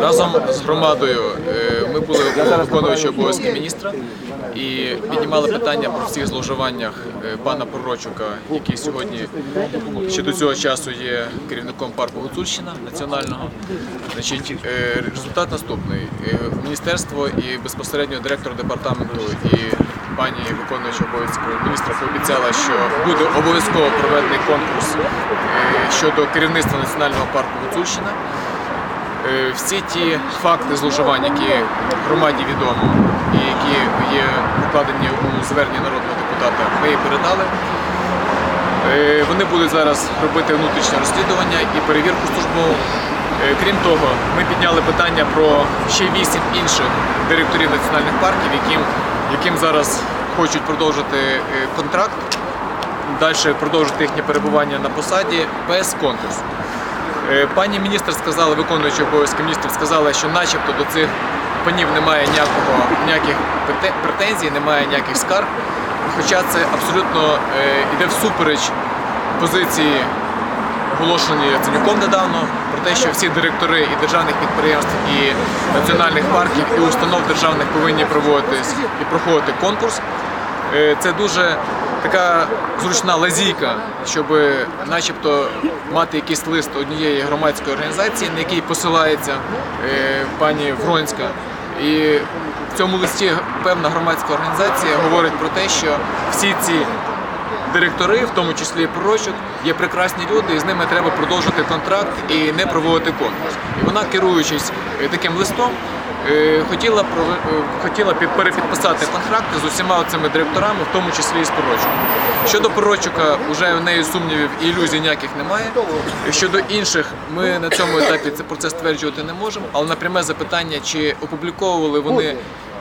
Разом з громадою е, ми були виконуючи обов'язки міністра і піднімали питання про всіх зловживаннях е, пана Пророчука, який сьогодні ще до цього часу є керівником парку Гуцульщина національного. Е, результат наступний: міністерство і безпосередньо директор департаменту і пані виконуюча обов'язки міністра пообіцяла, що буде обов'язково проведений конкурс щодо керівництва національного парку Гуцульщина. Е, Всі ті факти зловживань, які громаді відомо і які є покладені у зверненні народного депутата, ми їй передали. Е, Вони будуть зараз робити внутрішнє розслідування і перевірку службову. Е, Крім того, ми підняли питання про ще вісім інших директорів національних парків, яким, яким зараз хочуть продовжити контракт, далі продовжити їхнє перебування на посаді без конкурсу. Е, Пані міністр сказала, виконуючи обов'язки міністрів, сказала, що начебто до цих панів немає ніякого, ніяких претензій, немає ніяких скарг. Хоча це абсолютно е, йде всупереч позиції, оголошеної Яценюком недавно, про те, що всі директори і державних підприємств, і національних парків, і установ державних повинні проводитись і проходити конкурс. Е, Це дуже така зручна лазійка, щоб начебто мати якийсь лист однієї громадської організації, на який посилається е, пані Вронська. І в цьому листі певна громадська організація говорить про те, що всі ці директори, в тому числі і пророчок, є прекрасні люди, і з ними треба продовжити контракт і не проводити конкурс. І вона, керуючись е, таким листом, хотіла прови- е, хотіла перепідписати контракти з усіма цими директорами, в тому числі і з пророчком. Щодо пророчука, вже в неї сумнівів і ілюзій ніяких немає. Щодо інших, ми на цьому етапі це про це стверджувати не можемо. Але на пряме запитання, чи опубліковували вони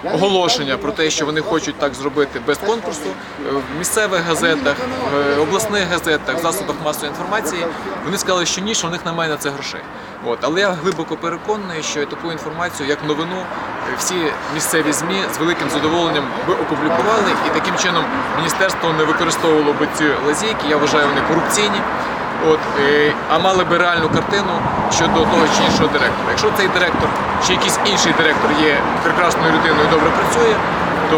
оголошення про те, що вони хочуть так зробити без конкурсу е, в місцевих газетах, в обласних газетах, в засобах масової інформації. Вони сказали, що ні, що у них немає на це грошей. От, але я глибоко переконаний, що таку інформацію, як новину, е, всі місцеві змі з великим задоволенням би опублікували, і таким чином міністерство не використовувало би ці лазійки. Я вважаю, вони корупційні. От, е, а мали би реальну картину щодо того чи іншого директора. Якщо цей директор чи якийсь інший директор є прекрасною людиною добре працює, то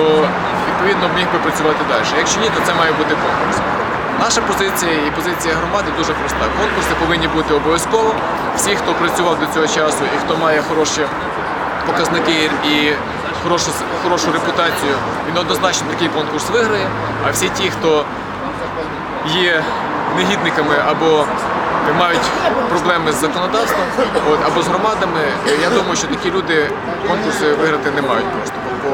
відповідно міг би працювати далі. Якщо ні, то це має бути конкурс. Наша позиція і позиція громади дуже проста. Конкурси повинні бути обов'язково. Всі, хто працював до цього часу і хто має хороші показники і хорошу, хорошу репутацію, він однозначно такий конкурс виграє. А всі ті, хто є негідниками або мають проблеми з законодавством от, або з громадами, я думаю, що такі люди конкурси виграти не мають просто по,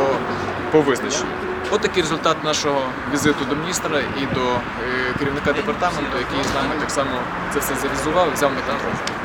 по, визначенню. От такий результат нашого візиту до міністра і до е, керівника департаменту, який з нами так само це все завізував взяв на.